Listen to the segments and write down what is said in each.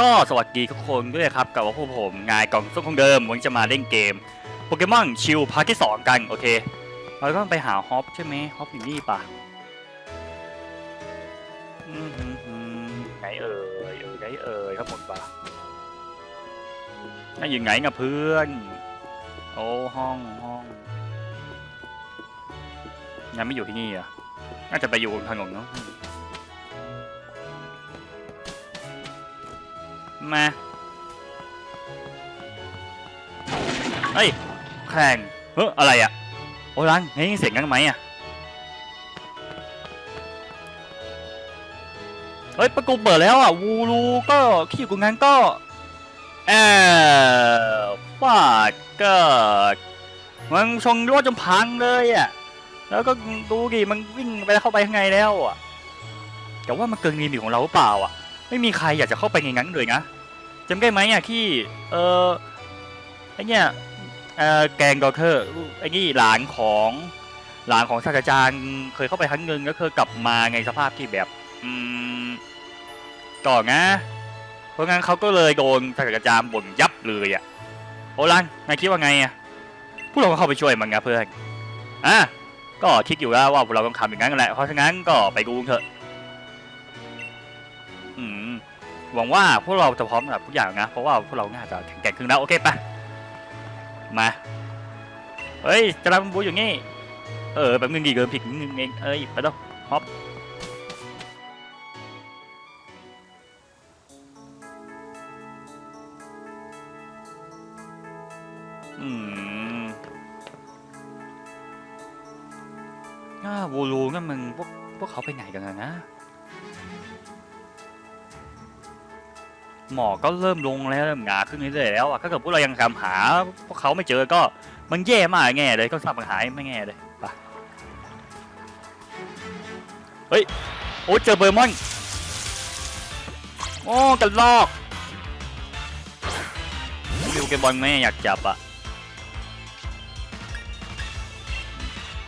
ก็สวัสดีทุกคนด้วยครับกับว่าพวกผมงายกล่องส้มคงเดิมวันจะมาเล่นเกมโปเกมอนชิลพาร์ทที่สองกันโอเคเราก็ต้องไปหาฮอปใช่ไหมฮอปอยู่นี่ปะไหนเอ่ยเออไหนเอ่ยครับผมปะนั่นอยู่ไหนกับเพื่อน โอ้ห้องห้องยังไม่อยู่ที่นี่อะน่าจะไปอยู่บนถนนเนาะ มา เฮ้ย แข่งเฮ้ยอะไรอะ โอ้ยรังเฮ้ยเสียงกันไหมอะ เฮ้ย ประตูเปิดแล้วอะ วูรูก็ขี้อยู่ตรงนั้นก็แอบฟาดก็มันชงรถจนพังเลยอะ แล้วก็ดูดิมันวิ่งไปเข้าไปข้างในแล้วอะ แต่ว่ามันเกินลิมิตของเราหรือเปล่าอะ ไม่มีใครอยากจะเข้าไปในนั้นเลยนะจำได้ไหมอะที่เออไอเนี่ยเออแกงดอเทอร์ไอ้นี่หลานของหลานของศาสตราจารย์เคยเข้าไปครั้งหนึ่งแล้วเคยกลับมาในสภาพที่แบบอืมก่อนะ เพราะงั้นเขาก็เลยโดนศาสตราจารย์บ่นยับเลยอะโอลันนายคิดว่าไงอะพวกเราก็เข้าไปช่วยมันไงเพื่อนอะก็คิดอยู่แล้วว่าพวกเราต้องทำอย่างนั้นแหละเพราะฉะนั้นก็ไปดูเถอะ หวังว่าพวกเราจะพร้อมสำหรับทุกอย่างนะ เพราะว่าพวกเราน่าจะแข็งแกร่งขึ้นแล้ว โอเคปะมา เฮ้ยจะรับบูอยู่นี่เออแบบนึงดีเกินผิดนึงเองเอ้ยไปแล้วฮอปอืมอ่าวูรูนั่นมึงพวกพวกเขาไปไหนกันนะ หมอกก็เริ่มลงแล้วเริ่มหนาขึ้นเรื่อยๆแล้วอะถ้าเกิดพวกเรายังตามหาพวกเขาไม่เจอก็มันแย่มากแง่เลยก็สร้างปัญหาไม่แง่เลยไปเฮ้ยโอ้เจอเบอร์มอนโอ้กันลอกมิวเกมบอลแม่อยากจับอะ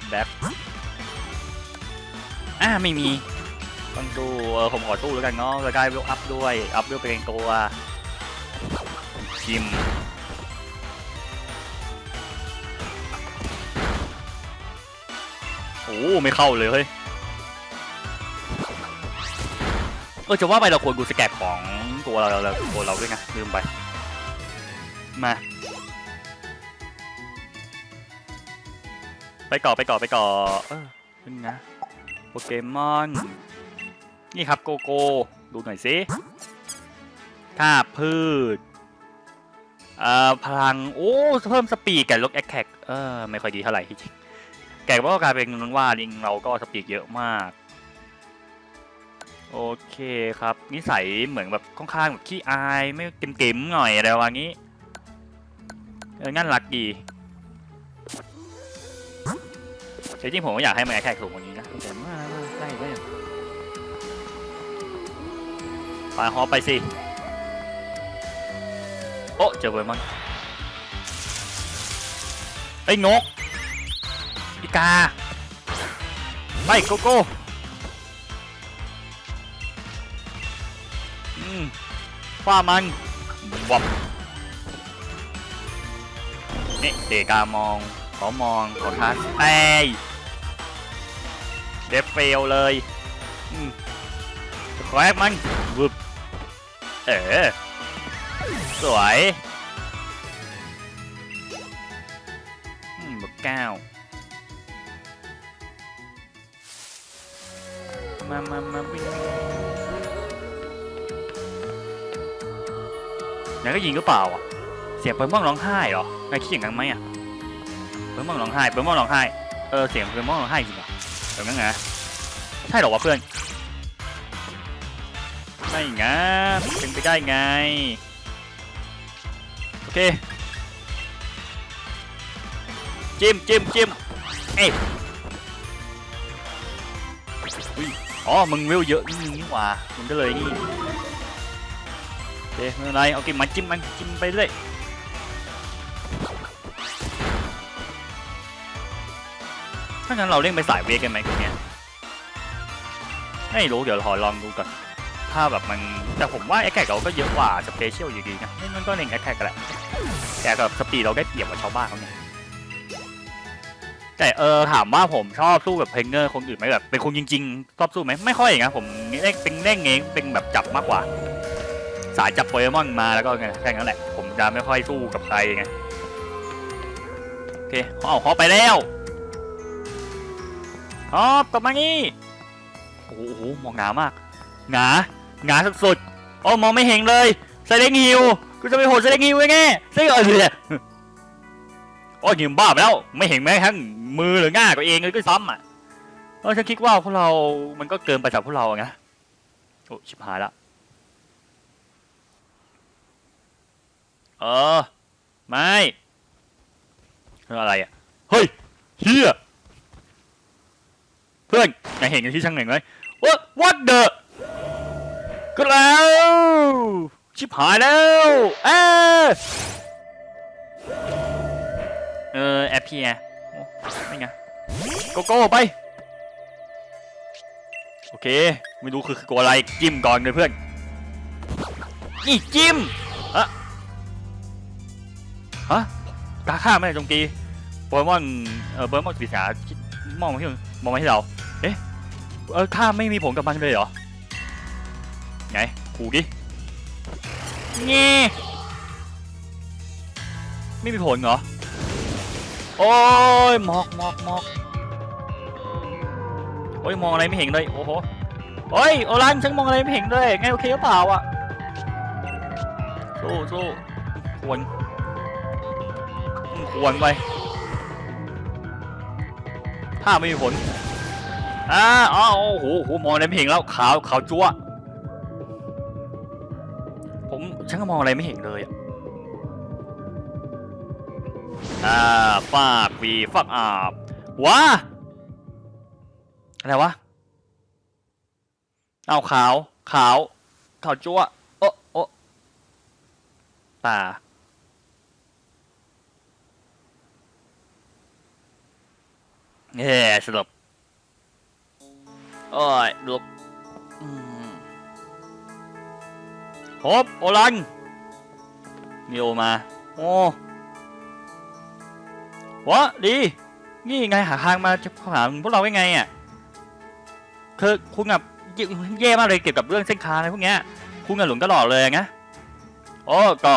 แบ็คอ่าไม่มี ต้องดูเออผมขอตู้แล้วกันเนาะแล้วได้เวลอัพด้วย อัพเวลเป็นตัวจิมโอ้ไม่เข้าเลยเฮ้ยเออจะว่าไปเราควรดูสแกปของตัวเราเราตัวเราด้วยนะลืมไป มาไปก่อไปก่อไปก่อเออขึ้นนะโปเกมอน นี่ครับโกโก้ดูหน่อยสิธาตุพืชเอ่อพลัง โอ้ เพิ่มสปีดกับลดแอคแท็กเออไม่ค่อยดีเท่าไหร่จริงแกก็กลายเป็นนันว่าลิงเราก็สปีดเยอะมาก โอเคครับ นิสัยเหมือนแบบค่อนข้างแบบขี้อายไม่เก็มๆหน่อยอะไรประมาณนี้เอองั้นรักดีแต่จริงผมก็อยากให้มันแอคแท็กสูงกว่านี้นะแต่ว่าใกล้ไปไปฮอไปสิ โอ้เจอเบอร์มอนไอ้ยนกอีกา ไปโกโก้อืมฟ้ามันวับนี่เดกามอง ขอมอง ขอทัสเอ้ยเดฟเฟลเลย อืมแควกมัน เออ สวยบอร์เก้ามามามาวิ่งนายก็ยิงหรือเปล่าอะ เสียงเปิดม่องร้องไห้เหรอนายคิดอย่างนั้นไหมอะ เปิดม่องร้องไห้ เปิดม่องร้องไห้ เออ เสียงเปิดม่องร้องไห้จริงเหรอแบบนั้นไงใช่เหรอวะเพื่อน ไม่งั้นเป็นไปได้ไง โอเค จิ้มจิ้มจิ้มเอ้ยอุ๊ยอ๋อ มึงเวเยอะนี่นี่หว่ามึงก็เลยนี่โอเคไม่เป็นไรเอากินมาจิ้มมันจิ้มไปเรื่อยถ้างั้นเราเล่นไปสายเวกกันไหมคนเนี้ยไม่รู้เดี๋ยวขอลองดูก่อน ถ้าแบบมันแต่ผมว่าแอคแท็กเราก็เยอะกว่าสเปเชียลอยู่ดีนะมันก็เน้นแอคแท็กกันแหละแต่กับสปีดเราได้เปรียบกว่าชาวบ้านเขาเนี่ยแต่เออถามว่าผมชอบสู้แบบเพลเงอร์คนอื่นไหมแบบเป็นคนจริงๆชอบสู้ไหมไม่ค่อยนะผมเล่นเป็นเล่นเองเป็นแบบจับมากกว่า สายจับโปเกมอนมาแล้วก็ไงแค่นั้นแหละ ผมจะไม่ค่อยสู้กับใครไงโอเคเขาเอาฮอไปแล้วฮอปกลับมานี่โอ้โหมองหนามากหนา หนาสุดๆโอ้มองไม่เห็นเลยไซเลงฮิวกูจะไปโหดไซเลงฮิวยังไงไซเลงเออโอ้ยยิมบ้าไปแล้ว ไม่เห็นแม้ทั้งมือหรือง่าตัวเองเลยก็ซ้ำอะเออฉันคิดว่าพวกเรา มันก็เกินไปจากพวกเราไงโอ้ชิบหายละเออ ไม่เรื่ออะไรอะ เฮ้ยเฮียเพื่อนนายเห็นกันที่ช่างหน่งไหมว่า what the ก็แล้ว ชิบหายแล้ว เออเออแอปพีไงโอ้ไม่ไงโกโก้ไป โอเค ไม่รู้คือคือตัวอะไรจิ้มก่อนเลยเพื่อน นี่จิ้มฮะตาข้าไม่ได้จงกีโปเกมอนเออเบอร์มอนปีศาจมองมาที่มองมาที่เรา เอ๊ะเออข้าไม่มีผลกับมันเลยเหรอ ไงขู่ดิงี้ไม่มีผลเหรอ โอ้ยหมอกหมอกหมอกโอ้ยมองอะไรไม่เห็นเลย โอ้โหโอ้ยโอรันฉันมองอะไรไม่เห็นเลยไงโอเคหรือเปล่าอะสู้สู้ควรควรไปถ้าไม่มีผลอ่าอ๋อโอ้โหโอ้โหมองอะไรไม่เห็นแล้วขาวขาวจั๊ว ฉันก็มองอะไรไม่เห็นเลยอะอ่าฟากวีฟากอาบว้าอะไรวะ เอาขาว ขาว ขาวจั๊วะโอะโอะป่าเฮ้สลบโอ้ยลุก ฮบโอลันมีโอมา โอ้วะดี นี่ไงหาทางมาจะหาพวกเราได้ไงอะคือคุณแบบแย่มากเลยเกี่ยวกับเรื่องเส้นทางอะไรพวกเนี้ยคุณกับหลงตลอดเลยนะโอ้ก็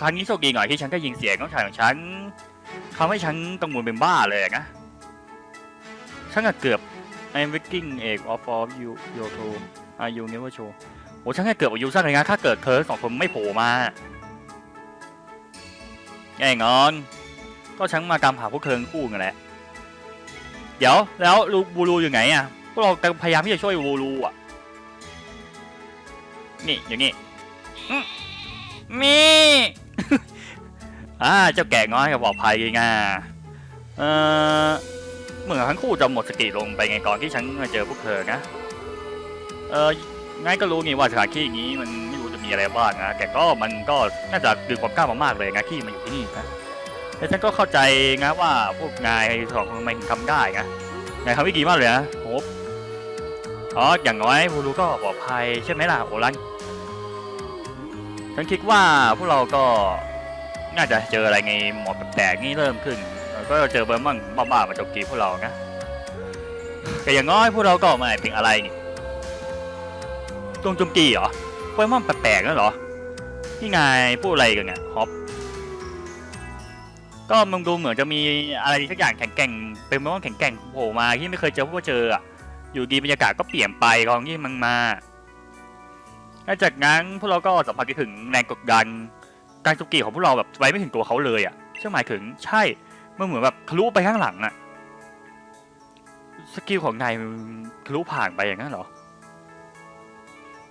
ครั้งนี้โชคดีหน่อยที่ฉันก็ยิงเสียงน้องชายของฉันทำให้ฉันกังวลเป็นบ้าเลยนะฉันก็เกือบ I'm waking egg of all you you to are you never show โอ้ฉันแค่เกือบอายุสั้นเลยนะถ้าเกิดเธอสองคนไม่โผล่มาแง่งอน ก็ฉันมากำหาพวกเธอคู่กันแหละ เดี๋ยวแล้วลูบูรูอยู่ไหนอะพวกเราพยายามที่จะช่วยบูรูอะ นี่อย่างงี้มีอ่าเจ้าแก่ง้อยกับปลอดภัยไงเออเหมือนทั้งคู่จะหมดสติลงไปไงก่อนที่ฉันมาเจอพวกเธอนะ เออ งั้นก็รู้นี่ว่าสถานที่อย่างนี้มันไม่รู้จะมีอะไรบ้างนะแต่ก็มันก็น่าจะดึงความกล้ามากๆเลยนะที่มาอยู่ที่นี่นะแต่ฉันก็เข้าใจนะว่าพวกนายสองคนมถึงทำได้นะนายทำได้ดีมากเลยนะโหอ๋ออย่างน้อยผู้รู้ก็ปลอดภัยใช่ไหมล่ะโอรันฉันคิดว่าพวกเราก็น่าจะเจออะไรไงหมอกแปลกๆนี่เริ่มขึ้น ก็เจอเบอร์มั่งบ้าๆมาโจมตีพวกเรานะแต่อย่างน้อยพวกเราก็ไม่เป็นอะไรนี่ ตรงโจมตีเหรอเบอร์มั่งแปลกๆนั่นเหรอนี่ไงพูดอะไรกันเนี่ยฮอปก็มึงดูเหมือนจะมีอะไรสักอย่างแข็งแกร่งเป็นเบอร์มั่งแข็งแกร่งโผล่มาที่ไม่เคยเจอพวกเจออะอยู่ดีบรรยากาศก็เปลี่ยนไปกองที่มันมาหลังจากนั้นพวกเราก็สัมผัสถึงแรงกดดันการโจมตีของพวกเราแบบไปไม่ถึงตัวเขาเลยอะใช่หมายถึงใช่มันเหมือนแบบทะลุไปข้างหลังอะสกิลของนายมันทะลุผ่านไปอย่างนั้นเหรอ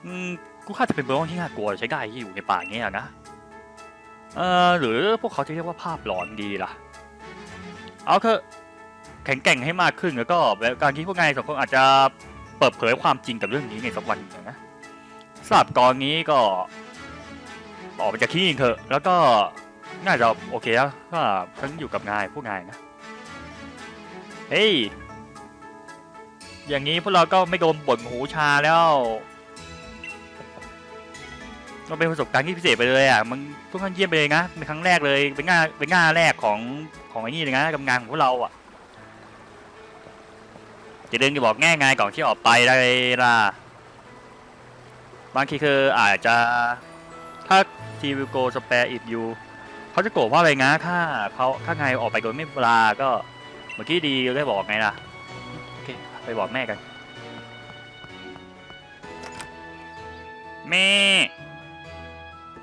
อืมกูคาดจะเป็นเบอร์ที่น่ากลัวใช้ได้ที่อยู่ในป่าเงี้ยนะ เอ่อหรือพวกเขาจะเรียกว่าภาพหลอนดีล่ะ เอาเถอะแข็งแกร่งให้มากขึ้นแล้วก็แบบการที่พวกนายสองคนอาจจะเปิดเผยความจริงกับเรื่องนี้ในสักวันหนึ่งนะทราบตอนนี้ก็ออกไปจากที่นี่เถอะ แล้วก็น่าจะโอเคแล้วก็ฉันอยู่กับนายผู้นายนะ เฮ้ย อย่างนี้พวกเราก็ไม่โดนบ่นหูชาแล้ว ก็เป็นประสบการณ์ที่พิเศษไปเลยอะมันค่อนข้างเยี่ยมไปเลยนะเป็นครั้งแรกเลยเป็นงานเป็นงานแรกของของไอ้นี่เลยนะกับงานของพวกเราอะจะเดินจะบอกง่ายไงก่อนที่ออกไปได้ล่ะบางทีคืออาจจะถ้าทีวิโกสเปรอิดยูเขาจะโกรธว่าอะไรนะถ้าเขาถ้าไงออกไปโดยไม่เวลาก็เมื่อกี้ดีได้บอกไงล่ะโอเคไปบอกแม่กันแม่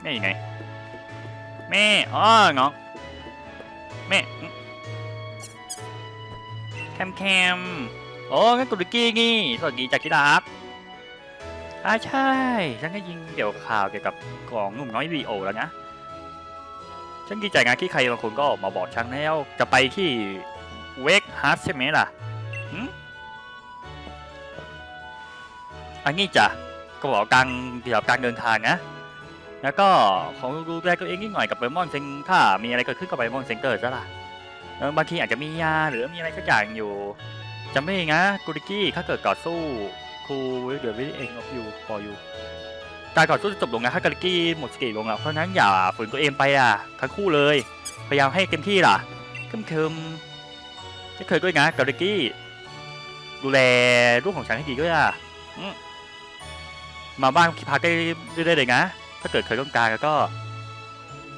แม่อยู่ไหน แม่อ๋อเงาะแม่แคมแคมโอ้งั้นกุลกี้นี่สวัสดีจากที่รักอ่าใช่ฉันก็ยิงเกี่ยวข่าวเกี่ยวกับกล่องหนุ่มน้อยวีโอแล้วนะฉันดีใจงานที่ใครบางคนก็ออกมาบอกฉันแล้ว จะไปที่เวกฮาร์ดใช่ไหมล่ะอันนี้จ้ะก็บอกกลางเกี่ยวกับการเดินทางนะ แล้วก็ของดูแลตัวเองนิดหน่อยกับเบมอนเซงถ้ามีอะไรเกิดขึ้นกับเบมอนเซงเกิดซะล่ะบางทีอาจจะมียาหรือมีอะไรสักอย่างอยู่จำไม่ได้นะกูริกี้ถ้าเกิดต่อสู้ครูเดี๋ยววิเองออฟยูพออยู่การต่อสู้จะจบลงนะถ้ากูริกี้หมดสกิลลงแล้วเพราะนั้นอย่าฝืนตัวเองไปอะทั้งคู่เลย พยายามให้เต็มที่ล่ะคึมคึมๆจะเคยด้วยนะกูริกี้ดูแลลูกของฉันให้ดีด้วยอะมาบ้านคิพักได้เรื่อยๆเลยนะ ถ้าเกิดเคยต้องการแล้วก็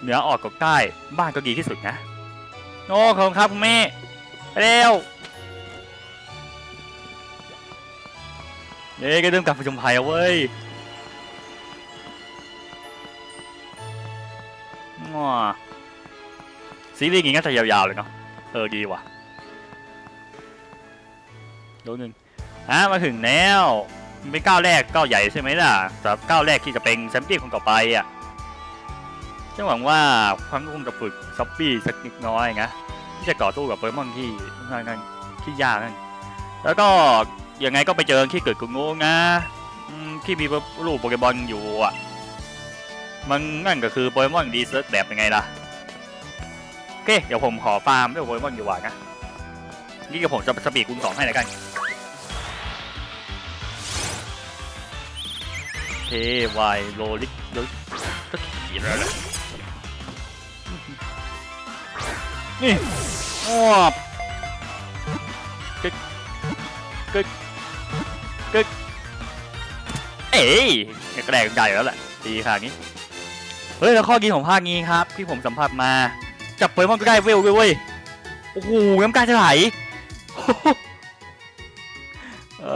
เหนือออกกับใต้บ้านก็ดีที่สุดนะโอ้ขอบคุณครับคุณแม่เร็วเย้ก็เริ่มกลับประจมภัยแล้วเว้ยง้อซีรีส์อย่างงี้ก็จะยาวๆเลยเนาะเออดีว่ะดูหนึ่งอะมาถึงแล้ว เป็นก้าวแรกก้าวใหญ่ใช่ไหมล่ะสำหรับก้าวแรกที่จะเป็นแชมเปี้ยนคนต่อไปอะฉันหวังว่าครั้งคงจะฝึกซับปี้สักนิดน้อยนะที่จะก่อสู้กับโปเกมอนที่นั่นที่ยากนั่นแล้วก็ยังไงก็ไปเจอที่เกิดกุงงนะที่มีรูปโปเกมอนอยู่อะมันนั่นก็คือโปเกมอนดีเซิร์ชแบบยังไงล่ะโอเคเดี๋ยวผมขอฟาร์มด้วยโปเกมอนดีกว่านะนี่กับผมจะสปีดคูณสองให้แล้วกัน วายโรลิกโรลิกก็ขี่แล้วแหละนี่โอ้บกึกกึกกึกเอ้ยกระแดงใหญ่แล้วแหละดีขนาดนี้เฮ้ยแล้วข้อดีของภาคนี้ครับ ที่ผมสัมผัสมา จับเปิดมันก็ได้เวลเว้ยโอ้โหน้ำกาจะไหลเอ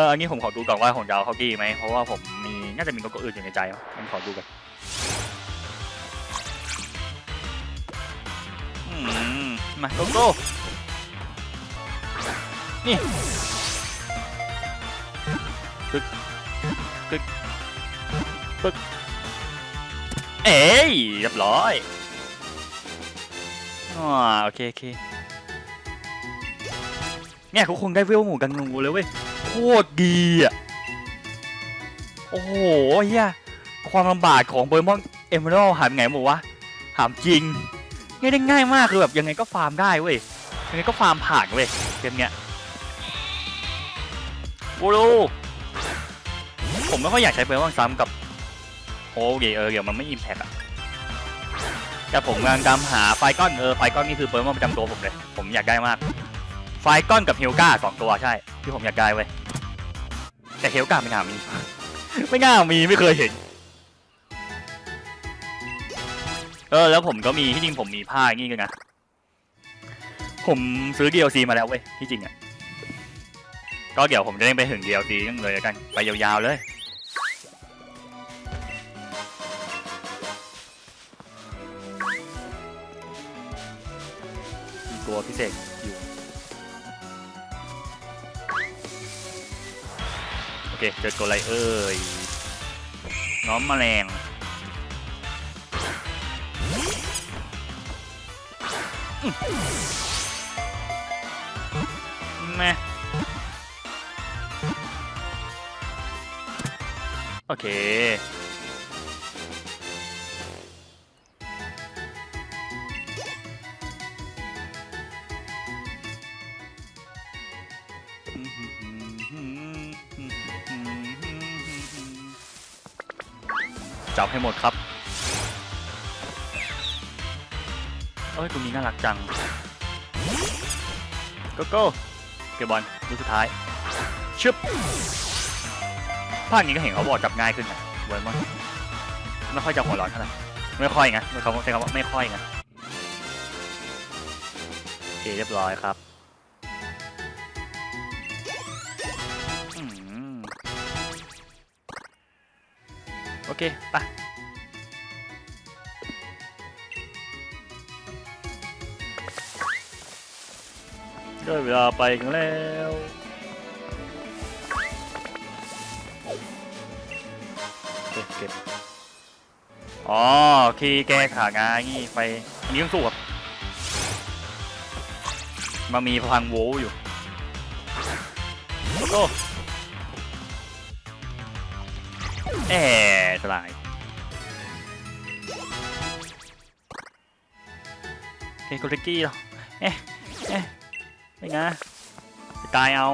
ออันนี้ผมขอดูก่อนว่าของดาวเขากี้ไหมเพราะว่าผม น่าจะมีโลโก้อื่นอยู่ในใจมั้งผมขอดูกันอืมมาโลโก้ นี่กึกกึกปึ๊กเอ้ยเรียบร้อยอ๋อโอเคโอเคเนี่ยเขาคงได้เวลหมูกังงูเลยเว้ย โคตรดีอะ โอ้โหเฮียความลำบากของโปเกมอนเอเมอรัลหายไปไหมดวะถามจริง ง่ายได้ง่ายมากคือแบบยังไงก็ฟาร์มได้เว้ยยังไงก็ฟาร์มผ่านเว้ยเกมเนี้ยกูรู้ผมไม่ค่อยอยากใช้โปเกมอนซ้ำกับโอ้เออเดี๋ยวมันไม่อิมแพกอะแต่ผมกำลังตามหาไฟก้อนเออไฟก้อนนี่คือโปเกมอนประจำตัวผมเลย ผมอยากได้มาก ไฟก้อนกับเฮลกาสองตัวใช่ ที่ผมอยากได้เว้ยแต่เฮลกาไม่น่ามี ไม่น่ามีไม่เคยเห็น เออแล้วผมก็มีที่จริงผมมีผ้าอย่างงี้กันนะ ผมซื้อ DLC มาแล้วเว้ยที่จริงอะ ก็เดี๋ยวผมจะเล่นไปถึง DLC นั่นเลยแล้วกันไปยาวๆเลย ตัวพิเศษอยู่ เคเจอตัวอะไรเอ่ยน้อมแมลงแม่โอเค ให้หมดครับ เอ้ยตรงนี้น่ารักจังกโก้เก็บบอลลูกสุดท้ายชึบภาคนี้ก็เห็นเขาบอกจับง่ายขึ้นนะเวิร์มอนไม่ค่อยจับหัวร้อนเท่าไหร่ไม่ค่อยไงเขาใช้คำว่าไม่ค่อยไงโอเคเรียบร้อยครับโอเค ไป ได้เวลาไปกันแล้ว เก็บเก็บอ๋อคีแก้ขางางี้ไปอันนี้ต้องสู้กับมันมีพลังโวอยู่โอ้แอะสลายเคโกเรกี้เหรอเอ๊ะเอ๊ะ ไม่ไงจะตายเอา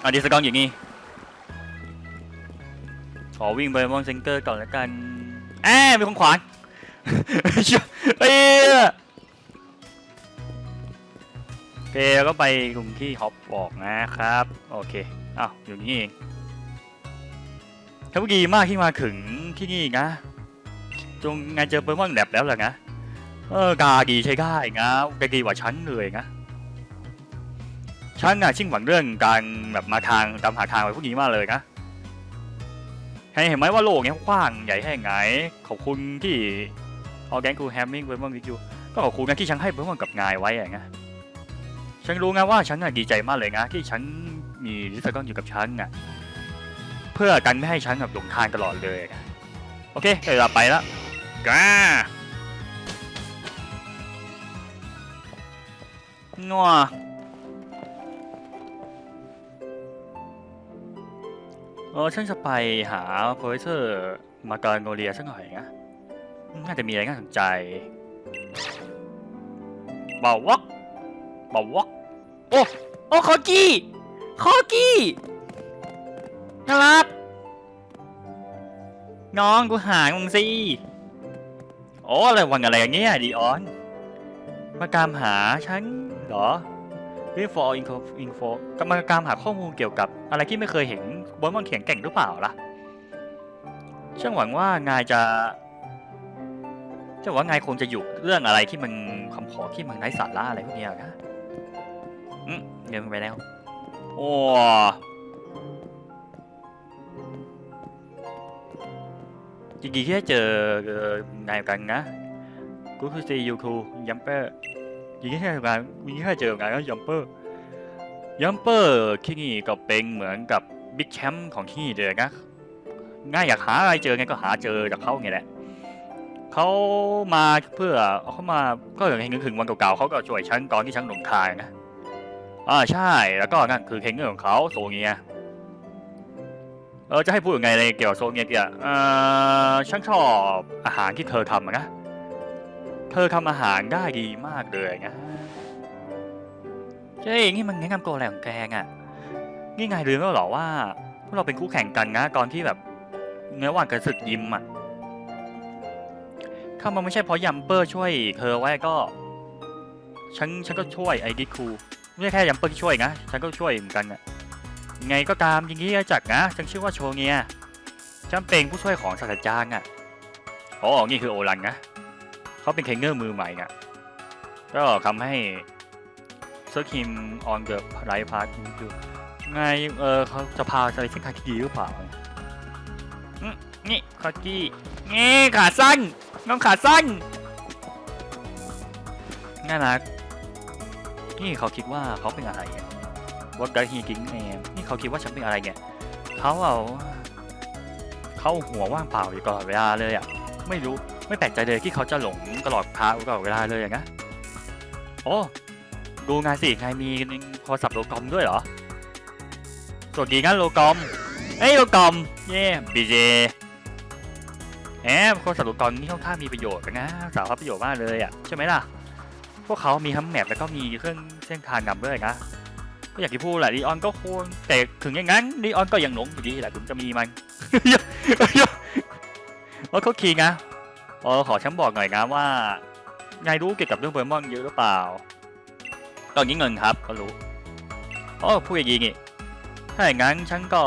เอาดิสกองอย่างงี้ ขอวิ่งไปมอนเซนเตอร์ก่อนแล้วกันแอบมีคนขวางเชี่ยเอ้ยเคแล้วก็ไปกลุ่มที่ฮอปบอกนะครับ โอเคอ้าวอยู่นี่เองเขาดีมากที่มาถึงที่นี่นะ จงงานเจอเปอร์มอนแลบแล้วเหรอนะ เออกาดีใช้ได้นะกาดีกว่าฉันเลยนะฉันน่ะชิ่งหวังเรื่องการแบบมาทางตามหาทางไปพวกนี้มากเลยนะให้เห็นไหมว่าโลกเนี้ยกว้างใหญ่แค่ไหนขอบคุณที่เอาแกงกูแฮมมิงเบอร์มอนวิกยูก็ขอบคุณนะที่ฉันให้เบอร์มอนกับงายไว้อะนะฉันรู้นะว่าฉันน่ะดีใจมากเลยนะที่ฉันมีลิซาก้อนอยู่กับฉันน่ะเพื่อกันไม่ให้ฉันแบบหลงทางตลอดเลย โอเคเดี๋ยวเราไปล้วกา งัวเออฉันจะไปหาโปรเฟสเซอร์มาการโนเลียสักหน่อยนะน่าจะมีอะไรน่าสนใจเบาวอกเบาวอกโอ้โอ้คอกี้คอกี้น่ารักน้องกูหายมึงสิโอ้อะไรวันอะไรอย่างเงี้ยดีออน มาตามหาฉัน เหรอ info info info กำลังการหาข้อมูลเกี่ยวกับอะไรที่ไม่เคยเห็นบนมันเขียนเก่งหรือเปล่าล่ะช่างหวังว่านายจะช่างหวังว่านายคงจะอยู่เรื่องอะไรที่มันคำขอที่มันไร้สาระอะไรพวกนี้นะอืมเดินไปแล้ว โอ้จริงๆที่ได้เจอเอ่อนายกันนะกูคือซียูคูยัมเปอร์ ยิงแค่งานยิงแค่เจองานก็ยัมเปอร์ยัมเปอร์ที่นี่ก็เป็นเหมือนกับบิ๊กแชมป์ของที่นี่เลยนะง่ายอยากหาอะไรเจอไงก็หาเจอจากเขาไงแหละเขามาเพื่อเขามาก็อย่างเห็นถึงวันเก่าๆเขาก็ช่วยฉันตอนที่ฉันหลงทางนะอ่าใช่แล้วก็นั่นคือเทรนเนอร์ของเขาโซเงียเออจะให้พูดยังไงเลยเกี่ยวกับโซเงียเกี่ยวเออฉันชอบอาหารที่เธอทำนะ ธอทำอาหารได้ดีมากเลยนะเจ๊นี่มันแนะนำตัวอะไรของแกอะนี่ไงลืมแล้วหรอว่าพวกเราเป็นคู่แข่งกันนะตอนที่แบบเนื้อหวานกระสึกยิมอะถ้ามันไม่ใช่เพราะยัมเปอร์ช่วยเธอไว้ก็ ฉันฉันก็ช่วยไอ้ดิคูไม่ใช่แค่ยัมเปอร์ที่ช่วยนะฉันก็ช่วยเหมือนกันอะไงก็ตามย่างนี้จักนะฉันชื่อว่าโชเงียฉันเป็นผู้ช่วยของศาสตราจารย์อะอ๋อนี่คือโอรันนะ เขาเป็นเทรนเนอร์มือใหม่เนี่ยก็ทำให้เซิร์คิมออนเดอะไรพาร์ทดูไงเออเขาจะพาไปเส้นทางที่ดีหรือเปล่านี่คอกี้นี่ขาสั้นน้องขาสั้นน่ารักนี่เขาคิดว่าเขาเป็นอะไรเนี่ยวัดดัฮีกิงเอมนี่เขาคิดว่าฉันเป็นอะไรเนี่ยเขาเอา เขาหัวว่างเปล่าอยู่ตลอดเวลาเลยอะ ไม่รู้ ไม่แปลกใจเลยที่เขาจะหลงตลอดทางตลอดเวลาเลยอย่างนะโอ้ดูงานสิไงมีโทรศัพท์โลกอมด้วยเหรอสวัสดีงั้นโลกอมเอ้ยโลกอมเย่บีเจแหมโทรศัพท์โลกอมนี่ค่อนข้างมีประโยชน์นะสาวรับประโยชน์มากเลยอะใช่ไหมล่ะพวกเขามีทั้งแมปแล้วก็มีเครื่องเส้นทางนำด้วยนะก็อย่างที่พูดแหละลีออนก็ควรแต่ถึงอย่างนั้นลีออนก็ยังหลงอยู่ดีแหละถึงจะมีมันว่าเขาคีนะเออขอฉันบอกหน่อยนะว่านายรู้เกี่ยวกับเรื่องโปเกมอนเยอะหรือเปล่าตอนนี้เงินครับก็รู้อ๋อพูดอย่างนี้นี่ถ้าอย่างนั้นฉันก็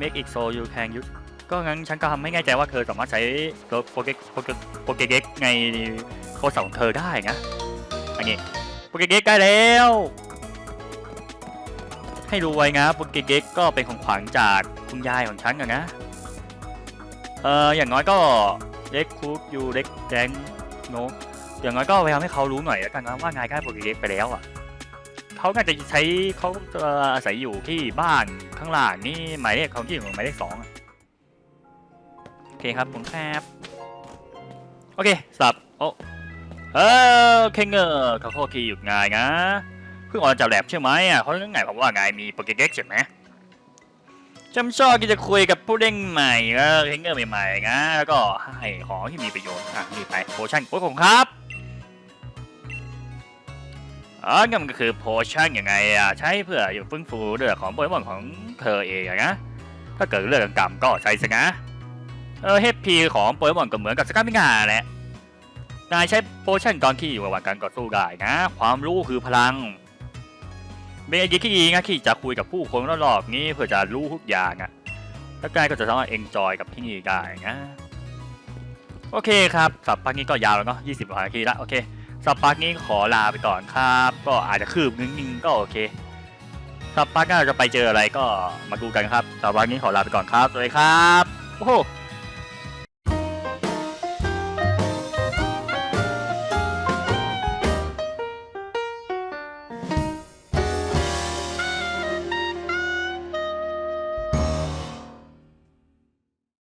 make it so you can use ก็งั้นฉันก็ทำให้แน่ใจว่าเธอสามารถใช้โปเกโปเกโปเกเก็กในโทรศัพท์ของเธอได้นะอันนี้โปเกเก็กได้แล้ว ให้รู้ไว้นะโปเกเก็กก็เป็นของขวัญจากคุณยายของฉันอะนะเอออย่างน้อยก็ เล็กคูปยูเล็กแดงโนอย่างน้อยก็พยายามให้เขารู้หน่อยแล้วกันนะว่านายได้โปรเกเล็กไปแล้วอะเขาน่าจะใช้เขาจะอาศัยอยู่ที่บ้านข้างล่างนี่หมายเลขเขาที่อยู่หมายเลขสองโอเคครับผมครับโอเคสับโอ้เออเคงเงอร์เขาโคคีหยุดงานนะเพิ่งออกจากแลบใช่ไหมอะเขาเรื่องไงผมว่านายมีโปรเกเล็กใช่ไหม จำชอบที่จะคุยกับผู้เล่นใหม่ก็เทงเกอร์ใหม่ๆนะแล้วก็ให้ของที่มีประโยชน์อะนี่ไปโพชั่นโอ้ยผมครับอ๋องั้นมันก็คือโพชั่นยังไงอะใช้เพื่ออยู่ฟื้นฟูเรื่องของโปเกมอนของเธอเองนะ ถ้าเกิดเรื่องกรรมก็ใช้ซะนะเออเฮปพีของโปเกมอนก็เหมือนกับสกัดมิงาแหละนายใช้โพชั่นตอนที่อยู่ระหว่างการต่อสู้ได้นะ ความรู้คือพลัง เป็นไอเดียที่ดีนะที่จะคุยกับผู้คนรอบๆนี้เพื่อจะรู้ทุกอย่างอะแล้วกายก็จะสามารถเอนจอยกับที่นี่ได้นะโอเคครับสัปปาร์กนี้ก็ยาวแล้วเนาะ20กว่านาทีละโอเคสัปปาร์กนี้ขอลาไปก่อนครับ ก็อาจจะคืบนึงนึงก็โอเคสัปปาร์กหน้าเราจะไปเจออะไรก็มาดูกันครับสัปปาร์กนี้ขอลาไปก่อนครับสวัสดีครับโอ้โห